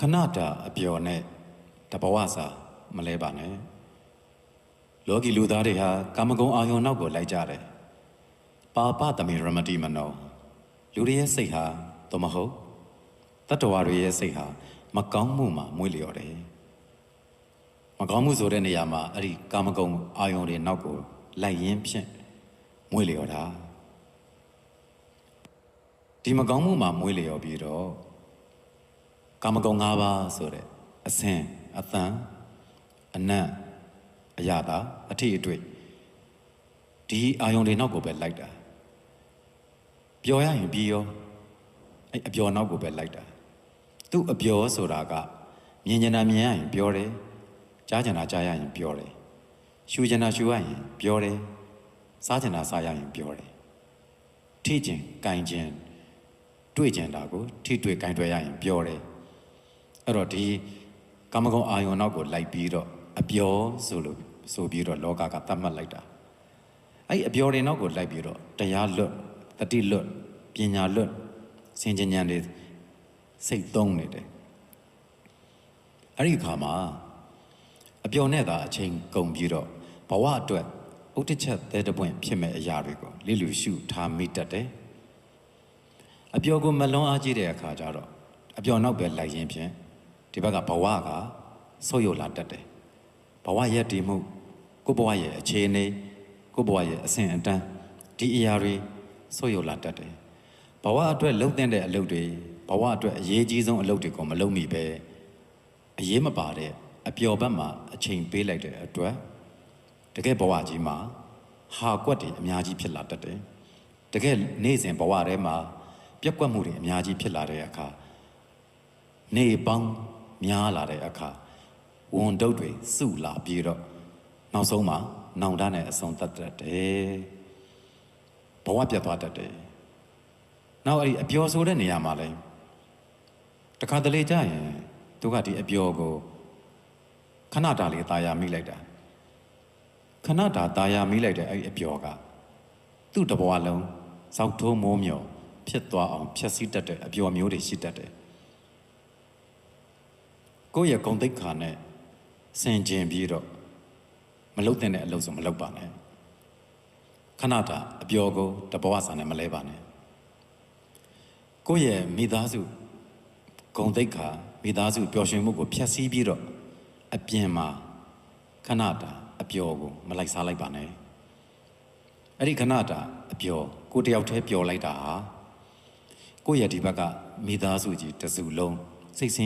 ခဏတာအပျော်နဲ့တဘဝစာမလဲပါနဲ့လောကီလူသားတွေဟာကာမဂုဏ်အာယုံနောက်ကိုလိုက်ကြတယ်ပါပတမေရမတိမနောလူတွေရဲ့စိတ်ဟာသို့မဟုတ်တတ္တဝါတွေရဲ့စိတ်ဟာမကောင်းမှုမှာမွေးလျော်တယ်မကောင်းမှုဆိုတဲ့နေရာမှာအဲ့ဒီကာမဂုဏ်အာယုံတွေနောက်ကိုလိုက်ရင်းဖြင့်မွေးလျော်တာဒီမကောင်းမှုမှာမွေးလျော်ပြီးတော့ ကာမဂုဏ်၅ပါးဆိုတဲ့အဆင်အတန်အနတ်အရသာအထိအတွေ့ဒီအာယုံတွေနောက်ကိုပဲလိုက်တာပျော်ရရင်ပြီးရောအဲ့အပျော်နောက်ကိုပဲလိုက်တာသူ့အပျော်ဆိုတာကမြင်ကျင်တာမြင်ရရင်ပြောတယ်ကြားကျင်တာကြားရရင်ပြောတယ်ရှူကျင်တာရှူရရင်ပြောတယ်စားကျင်တာစားရရင်ပြောတယ်ထိကျင်ကင်ကျင်တွေ့ကျင်တာကိုထိတွေ့ကင်တွေ့ရရင်ပြောတယ် အဲ့တော့ဒီကာမဂုဏ်အာယုံနောက်ကိုလိုက်ပြီးတော့အပျော်ဆိုလို့ဆိုပြီးတော့လောကကသတ်မှတ်လိုက်တာအဲ့ဒီအပျော်တွေနောက်ကိုလိုက်ပြီးတော့တရားလွတ်တတိလွတ်ပညာလွတ်စင်ကြဉာဏ်တွေစိတ်သုံးနေတယ်အဲ့ဒီအခါမှာအပျော်နဲ့သာအချိန်ကုန်ပြီးတော့ဘဝအတွက်ဥတ္တချက်သဲတပွင့်ဖြစ်မဲ့အရာတွေကိုလိလူရှုထားမိတတ်တယ်အပျော်ကိုမလွန်အားကြီးတဲ့အခါကျတော့အပျော်နောက်ပဲလိုက်ရင်းဖြင့် ဒီဘက်ကဘဝကဆုတ်ယုတ်လာတတ်တယ်ဘဝရဲ့တည်မှုကိုယ့်ဘဝရဲ့အခြေအနေကိုယ့်ဘဝရဲ့အဆင့်အတန်းဒီအရာတွေဆုတ်ယုတ်လာတတ်တယ်ဘဝအတွက်လုံတဲ့အလုပ်တွေဘဝအတွက်အရေးကြီးဆုံးအလုပ်တွေကိုမလုပ်မိပဲအရေးမပါတဲ့အပျော်ဘက်မှာအချိန်ပေးလိုက်တဲ့အတွက်တကယ်ဘဝကြီးမှာဟာကွက်တွေအများကြီးဖြစ်လာတတ်တယ်တကယ်နေ့စဉ်ဘဝထဲမှာပြက်ကွက်မှုတွေအများကြီးဖြစ်လာတဲ့အခါနေပေါင်း များလာတဲ့အခါဝန်တုပ်တွေစုလာပြီးတော့နောက်ဆုံးမှာနောင်တနဲ့အဆုံးသတ်တတ်တယ်ဘဝပြတ်သွားတတ်တယ်နောက်အဲ့ဒီအပျော်ဆိုတဲ့နေရာမှာလဲတခါတလေကြာရင်သူကဒီအပျော်ကိုခဏတာလေးตายာမိလိုက်တာခဏတာตายာမိလိုက်တဲ့အဲ့ဒီအပျော်ကသူ့တဘဝလုံးစောက်ထိုးမိုးမြော်ဖြစ်သွားအောင်ဖြည့်ဆည်းတတ်တဲ့အပျော်မျိုးတွေရှိတတ်တယ် ကိုယ့်ရဲ့ဂုံတိတ်ခါနဲ့ဆင်ကျင်ပြီးတော့မလုတ်တဲ့အလုပ်ဆိုမလုပ်ပါနဲ့ခဏတာအပျော်ကိုတဘဝစာနဲ့မလဲပါနဲ့ကိုယ့်ရဲ့မိသားစုဂုံတိတ်ခါမိသားစုပျော်ရွှင်မှုကိုဖျက်ဆီးပြီးတော့အပြင်မှာခဏတာအပျော်ကိုမလိုက်စားလိုက်ပါနဲ့အဲ့ဒီခဏတာအပျော်ကိုယ်တယောက်တည်းပျော်လိုက်တာဟာကိုယ့်ရဲ့ဒီဘက်ကမိသားစုကြီးတစ်စုလုံးစိတ်ဆင်း